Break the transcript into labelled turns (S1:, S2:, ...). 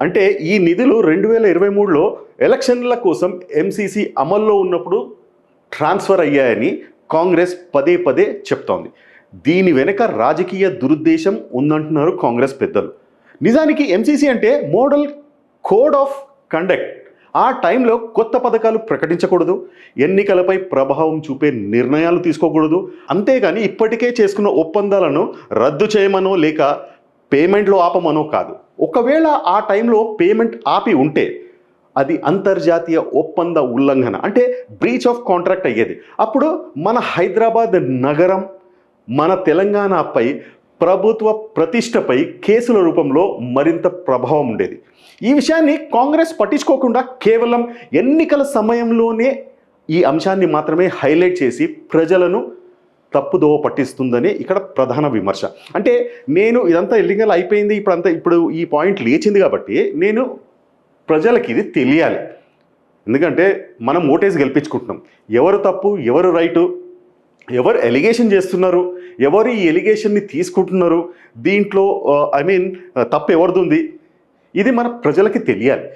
S1: అంటే ఈ నిధులు రెండు వేల ఇరవై మూడులో ఎలక్షన్ల కోసం ఎంసీసీ అమల్లో ఉన్నప్పుడు ట్రాన్స్ఫర్ అయ్యాయని కాంగ్రెస్ పదే పదే చెప్తోంది. దీని వెనుక రాజకీయ దురుద్దేశం ఉందంటున్నారు కాంగ్రెస్ పెద్దలు. నిజానికి ఎంసీసీ అంటే మోడల్ కోడ్ ఆఫ్ కండక్ట్. ఆ టైంలో కొత్త పథకాలు ప్రకటించకూడదు ఎన్నికలపై ప్రభావం చూపే నిర్ణయాలు తీసుకోకూడదు. అంతేగాని ఇప్పటికే చేసుకున్న ఒప్పందాలను రద్దు చేయమనో లేక పేమెంట్లు ఆపమనో కాదు. ఒకవేళ ఆ టైంలో పేమెంట్ ఆపి ఉంటే అది అంతర్జాతీయ ఒప్పంద ఉల్లంఘన అంటే బ్రీచ్ ఆఫ్ కాంట్రాక్ట్ అయ్యేది. అప్పుడు మన హైదరాబాద్ నగరం మన తెలంగాణపై ప్రభుత్వ ప్రతిష్టపై కేసుల రూపంలో మరింత ప్రభావం ఉండేది. ఈ విషయాన్ని కాంగ్రెస్ పట్టించుకోకుండా కేవలం ఎన్నికల సమయంలోనే ఈ అంశాన్ని మాత్రమే హైలైట్ చేసి ప్రజలను తప్పుదోవ పట్టిస్తుందని ఇక్కడ ప్రధాన విమర్శ. అంటే నేను ఇదంతా ఎల్లింగల్ అయిపోయింది ఇప్పుడు అంతా ఇప్పుడు ఈ పాయింట్ లేచింది కాబట్టి నేను ప్రజలకి ఇది తెలియాలి. ఎందుకంటే మనం ఓటేసి గెలిపించుకుంటున్నాం. ఎవరు తప్పు ఎవరు రైటు ఎవరు ఎలిగేషన్ చేస్తున్నారు ఎవరు ఈ ఎలిగేషన్ని తీసుకుంటున్నారు దీంట్లో ఐ మీన్ తప్పు ఎవరిది ఉంది ఇది మన ప్రజలకి తెలియాలి.